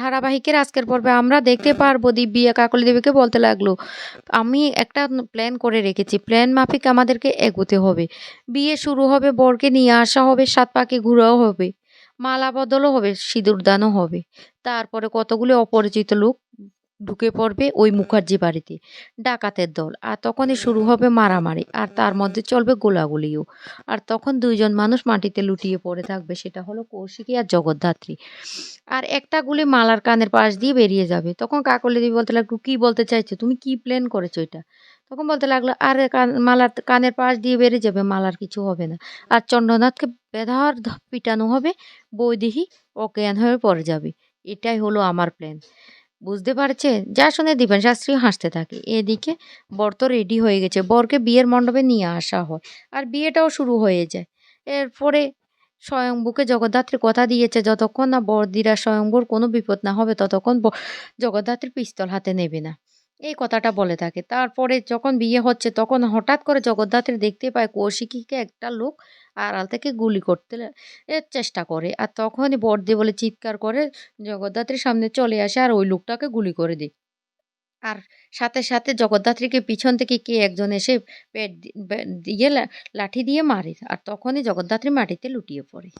ধারাবাহিকের আজকের পর্বে আমরা দেখতে পারব দিব্যি কাকলি দেবীকে বলতে লাগল, আমি একটা প্ল্যান করে রেখেছি প্ল্যান মাফিক আমাদেরকে এগোতে হবে। বিয়ে শুরু হবে, বরকে নিয়ে আসা হবে, সাত পাকে ঘুরাও হবে, মালা বদলও হবে সিঁদুরদানও হবে। তারপরে কতগুলি অপরিচিত লোক ঢুকে পড়বে ওই মুখার্জি বাড়িতে। ডাকাতের দল। আর তখনই শুরু হবে মারামারি। আর তার মধ্যে চলবে গোলাগুলিও। আর তখন দুইজন মানুষ মাটিতে লুটিয়ে পড়ে থাকবে। সেটা হলো কৌশিকী আর জগদ্ধাত্রী। আর একটা গুলি মালার কানের পাশ দিয়ে বেরিয়ে যাবে। তখন কাকলি দেবী বলতে লাগল, কি বলতে চাইছো? তুমি কি প্ল্যান করেছ এটা? তখন বলতে লাগল, আরে মালার কানের পাশ দিয়ে বেরিয়ে যাবে। মালার কিছু হবে না। আর চন্দ্রনাথকে বেধার পিটানো হবে। বৈদেহী অজ্ঞান হয়ে পড়ে যাবে। এটাই হলো আমার প্ল্যান বুঝতে পারছে? যা শুনে দিবেন শাস্ত্রী হাসতে থাকে। এদিকে বর তো রেডি হয়ে গেছে। বরকে বিয়ের মণ্ডপে নিয়ে আসা হয় আর বিয়েটাও শুরু হয়ে যায়। এরপরে স্বয়ংবুকে জগদ্ধাত্রী কথা দিয়েছে, যতক্ষণ না বরদিরা স্বয়ংবুর কোনো বিপদ না হবে, ততক্ষণ জগদ্ধাত্রী পিস্তল হাতে নেবে না। এই কথাটা বলে থাকে। তারপরে যখন বিয়ে হচ্ছে, তখন হঠাৎ করে জগদ্ধাত্রী দেখতে পায় কৌশিকীকে একটা লোক আড়াল থেকে গুলি করতে এর চেষ্টা করে। আর তখনই বর্দি বলে চিৎকার করে জগদ্ধাত্রীর সামনে চলে আসে আর ওই লোকটাকে গুলি করে দেয়। আর সাথে সাথে জগদ্ধাত্রীকে পিছন থেকে কে একজন এসে পেট দিয়ে লাঠি দিয়ে মারে। আর তখনই জগদ্ধাত্রী মাটিতে লুটিয়ে পড়ে।